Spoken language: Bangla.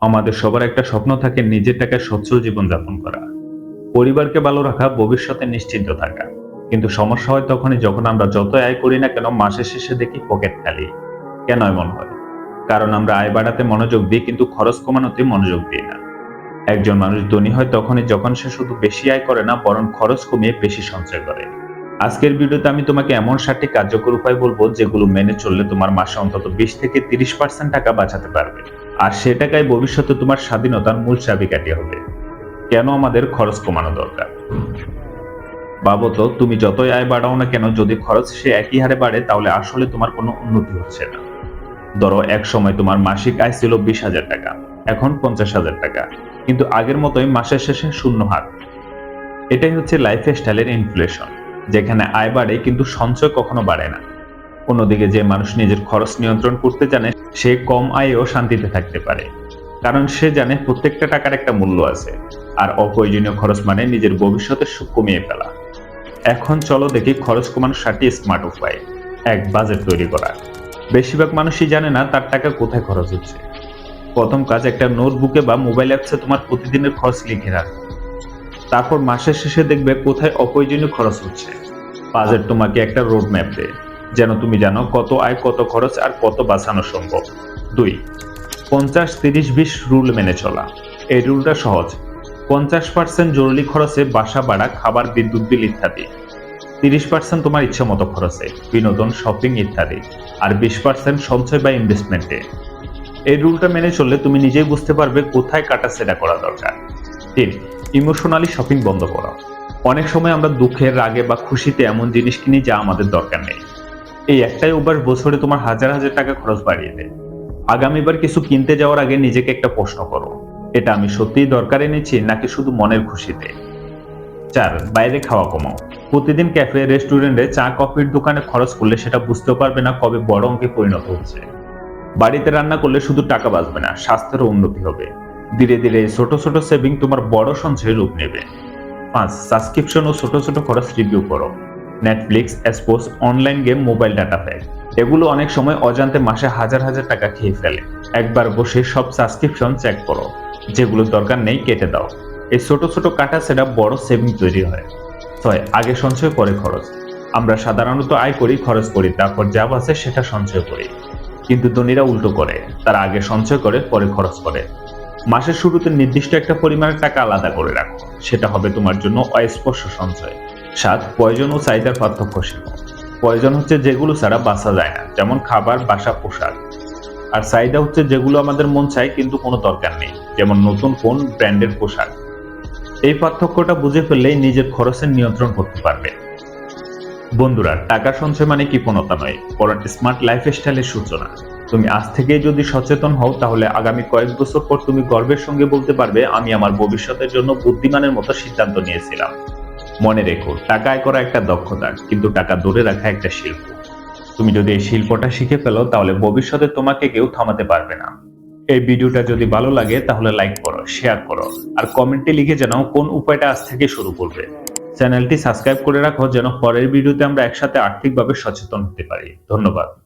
আমাদের সবার একটা স্বপ্ন থাকে নিজের টাকায় সচ্ছল জীবন যাপন করা। পরিবারকে ভালো রাখা, ভবিষ্যতে নিশ্চিন্ত থাকা। কিন্তু সমস্যা হয় তখনই যখন আমরা যত আয় করি না কেন মাসের শেষে দেখি পকেট খালি। কেন এমন হয়? কারণ আমরা আয় বাড়াতে মনোযোগ দিই কিন্তু খরচ কমানোতে মনোযোগ দিই না। একজন মানুষ ধনী হয় তখনই যখন সে শুধু বেশি আয় করে না, বরং খরচ কমিয়ে বেশি সঞ্চয় করে। আজকের ভিডিওতে আমি তোমাকে এমন সাতটি কার্যকর উপায় বলব যেগুলো মেনে চললে তোমার মাসে অন্তত বিশ থেকে তিরিশ পার্সেন্ট টাকা বাঁচাতে পারবে। আর সে টাকায় ভবিষ্যতে তোমার স্বাধীনতার মূল চাবিকাঠি হবে। কেন আমাদের খরচ কমানো দরকার? ভাবো তো, তুমি যতই আয় বাড়াও না কেন, যদি খরচ সে একই হারে বাড়ে, তাহলে আসলে তোমার কোনো উন্নতি হচ্ছে না। ধরো, এক সময় তোমার মাসিক আয় ছিল বিশ হাজার টাকা, এখন পঞ্চাশ হাজার টাকা। কিন্তু আগের মতোই মাসের শেষে শূন্য হার। এটাই হচ্ছে লাইফ স্টাইলের ইনফ্লেশন যেখানে আয় বাড়ে কিন্তু সঞ্চয় কখনো বাড়ে না। অন্যদিকে যে মানুষ নিজের খরচ নিয়ন্ত্রণ করতে জানে সে কম আয়েও শান্তিতে থাকতে পারে। কারণ সে জানে প্রত্যেকটা টাকার একটা মূল্য আছে, আর অপ্রয়োজনীয় খরচ মানে নিজের ভবিষ্যতের সুখ কমিয়ে ফেলা। এখন চলো দেখি খরচ কমানোর সাতটি স্মার্ট উপায়, এক বাজেট তৈরি করা। বেশিরভাগ মানুষই জানে না তার টাকা কোথায় খরচ হচ্ছে। প্রথম কাজ, একটা নোটবুকে বা মোবাইল অ্যাপসে তোমার প্রতিদিনের খরচ লিখে রাখো। তারপর মাসের শেষে দেখবে কোথায় অপ্রয়োজনীয় খরচ হচ্ছে। বাজেট তোমাকে একটা রোড ম্যাপ দেয়। যেন তুমি জানো কত আয়, কত খরচ আর কত বাঁচানো সম্ভব। দুই, পঞ্চাশ, তিরিশ, বিশ রুল মেনে চলা। এই রুলটা সহজ। পঞ্চাশ পার্সেন্ট জরুরি খরচে বাসা ভাড়া, খাবার, বিদ্যুৎ বিল ইত্যাদি। তিরিশ পার্সেন্ট তোমার ইচ্ছে মতো খরচে, বিনোদন শপিং ইত্যাদি। আর বিশ পার্সেন্ট সঞ্চয় বা ইনভেস্টমেন্টে এই রুলটা মেনে চললে তুমি নিজেই বুঝতে পারবে কোথায় কাটা সেটা করা দরকার। তিন ইমোশনালি শপিং বন্ধ করো। অনেক সময় আমরা দুঃখের, রাগে বা খুশিতে এমন জিনিস কিনি যা আমাদের দরকার নেই। এই একটাই অভ্যাস বছরে তোমার হাজার হাজার টাকা খরচ বাড়িয়ে দেয়। আগামীবার কিছু কিনতে যাওয়ার আগে নিজেকে একটা প্রশ্ন করো, এটা আমি সত্যিই দরকার এনেছি নাকি শুধু মনের খুশিতে? চার, বাইরে খাওয়া কমাও। প্রতিদিন ক্যাফে, রেস্টুরেন্টে চা, কফির দোকানে খরচ করলে সেটা বুঝতে পারবে না কবে বড় অঙ্কে পরিণত হচ্ছে। বাড়িতে রান্না করলে শুধু টাকা বাঁচবে না, স্বাস্থ্যেরও উন্নতি হবে। ধীরে ধীরে ছোট ছোট সেভিং তোমার বড় সঞ্চয়ে রূপ নেবে। পাঁচ সাবস্ক্রিপশন ও ছোট ছোট খরচ রিভিউ করো। Netflix এসপোস online game mobile data pack এগুলো অনেক সময় অজান্তে মাসে হাজার হাজার টাকা খেয়ে ফেলে। একবার বসে সব সাবস্ক্রিপশন চেক করো। যেগুলো দরকার নেই কেটে দাও। এই ছোট ছোট কাটা সেটা বড় সেভিং তৈরি হয়। ছয়, আগে সঞ্চয়, পরে খরচ। আমরা সাধারণত আয় করি, খরচ করি, তারপর যা বাঁচে সেটা সঞ্চয় করি। কিন্তু ধনীরা উল্টো করে। তারা আগে সঞ্চয় করে, পরে খরচ করে। মাসের শুরুতে নির্দিষ্ট একটা পরিমাণের টাকা আলাদা করে রাখো। সেটা হবে তোমার জন্য অস্পর্শ সঞ্চয়। সাত প্রয়োজন ও চাহিদার পার্থক্য শেখো প্রয়োজন হচ্ছে যেগুলো ছাড়া বাঁচা যায় না, যেমন খাবার, বাসা, পোশাক। আর চাহিদা হচ্ছে যেগুলো আমাদের মন চায় কিন্তু কোনো দরকার নেই, যেমন নতুন ফোন, ব্র্যান্ডের পোশাক। এই পার্থক্যটা বুঝে ফেললেই নিজের খরচের নিয়ন্ত্রণ করতে পারবে। বন্ধুরা টাকা সঞ্চয় মানে কৃপণতা নয়, বরং স্মার্ট লাইফ স্টাইলের সূচনা। তুমি আজ থেকেই যদি সচেতন হও, তাহলে আগামী কয়েক বছর পর তুমি গর্বের সঙ্গে বলতে পারবে, আমি আমার ভবিষ্যতের জন্য বুদ্ধিমানের মতো সিদ্ধান্ত নিয়েছিলাম। মনে রেখো, টাকা আয় করা একটা দক্ষতা, কিন্তু টাকা ধরে রাখা একটা শিল্প। তুমি যদি এই শিল্পটা শিখে ফেলো, তাহলে ভবিষ্যতে তোমাকে কেউ থামাতে পারবে না। এই ভিডিওটা যদি ভালো লাগে, তাহলে লাইক করো, শেয়ার করো, আর কমেন্টে লিখে জানাও কোন উপায়টা আজ থেকে শুরু করবে। চ্যানেলটি সাবস্ক্রাইব করে রাখো, যেন পরের ভিডিওতে আমরা একসাথে আর্থিকভাবে সচেতন হতে পারি। ধন্যবাদ।